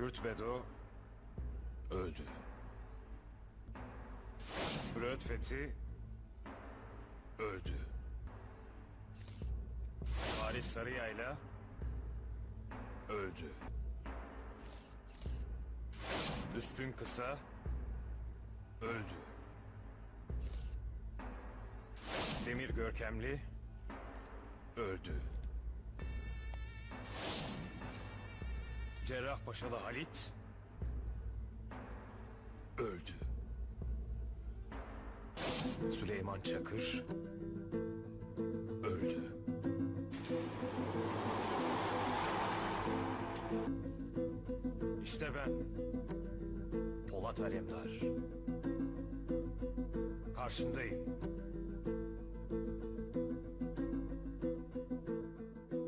Kürt Bedo öldü. Freud Fethi öldü. Halis Sarıyayla öldü. Üstün Kısa öldü. Demir Görkemli öldü. Cerrahpaşalı Halit öldü. Süleyman Çakır öldü. İşte ben Polat Alemdar. Karşındayım.